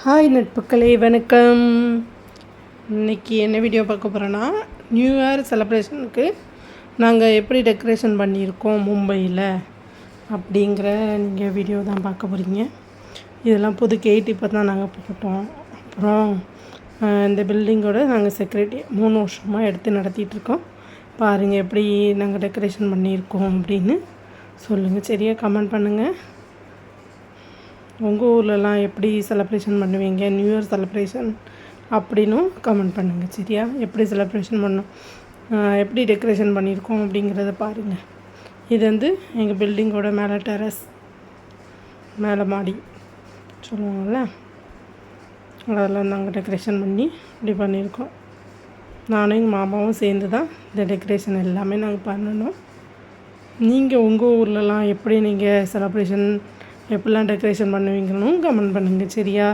Hi நட்புக்களே வணக்கம். இன்னைக்கு என்ன வீடியோ பார்க்க போகிறோன்னா நியூ இயர் செலப்ரேஷனுக்கு நாங்கள் எப்படி டெக்கரேஷன் பண்ணியிருக்கோம் மும்பையில் அப்படிங்கிற நீங்கள் வீடியோ தான் பார்க்க போகிறீங்க இதெல்லாம் புது கேட் இப்போ தான் நாங்கள் போட்டோம் அப்புறம் இந்த பில்டிங்கோட நாங்கள் செக்யூரிட்டி மூணு வருஷமாக எடுத்து நடத்திட்டுருக்கோம் பாருங்கள் எப்படி நாங்கள் டெக்கரேஷன் பண்ணியிருக்கோம் அப்படின்னு சொல்லுங்கள் சரியாக கமெண்ட் பண்ணுங்கள் உங்கள் ஊர்லலாம் எப்படி செலப்ரேஷன் பண்ணுவீங்க? நியூ இயர் செலப்ரேஷன் அப்படின்னும் கமெண்ட் பண்ணுங்கள் சரியா? எப்படி செலப்ரேஷன் பண்ணோம் எப்படி டெக்கரேஷன் பண்ணியிருக்கோம் அப்படிங்கிறத பாருங்கள் இது வந்து எங்கள் பில்டிங்கோட மேலே டெரஸ் மேலே மாடி சொல்லுவாங்கள்ல அதெல்லாம் நாங்கள் டெக்கரேஷன் பண்ணி இப்படி பண்ணியிருக்கோம். நானும் எங்கள் மாமாவும் சேர்ந்து தான் இந்த டெக்கரேஷன் எல்லாமே நாங்கள் பண்ணணும். நீங்கள் உங்கள் ஊர்லலாம் எப்படி நீங்கள் செலப்ரேஷன் எப்படிலாம் டெக்கரேஷன் பண்ணுவீங்கன்னு கமெண்ட் பண்ணுங்கள் சரியா?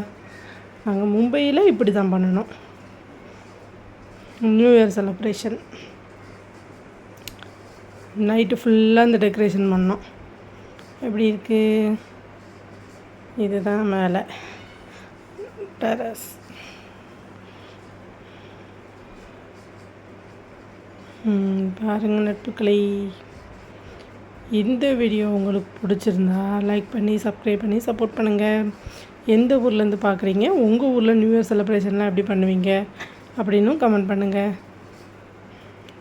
நாங்கள் மும்பையில் இப்படி தான் பண்ணணும். நியூ இயர் செலப்ரேஷன் நைட்டு ஃபுல்லாக இந்த டெக்கரேஷன் பண்ணோம். எப்படி இருக்குது இதுதான் மேலே. டெரஸ் பாருங்கள் நட்புக்களை. இந்த வீடியோ உங்களுக்கு பிடிச்சிருந்தா லைக் பண்ணி சப்ஸ்கிரைப் பண்ணி சப்போர்ட் பண்ணுங்கள் எந்த ஊர்லேருந்து பார்க்குறீங்க உங்கள் ஊரில் நியூ இயர் செலிப்ரேஷன்லாம் எப்படி பண்ணுவீங்க? அப்படின்னும் கமெண்ட் பண்ணுங்கள்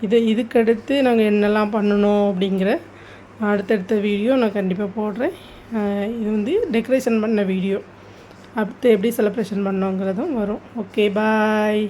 இது இதுக்கடுத்து நாங்கள் என்னெல்லாம் பண்ணணும் அப்படிங்கிற அடுத்தடுத்த வீடியோ நான் கண்டிப்பாக போடுறேன். இது வந்து டெக்கரேஷன் பண்ண வீடியோ அடுத்து எப்படி செலிப்ரேஷன் பண்ணோங்கிறதும் வரும். Okay bye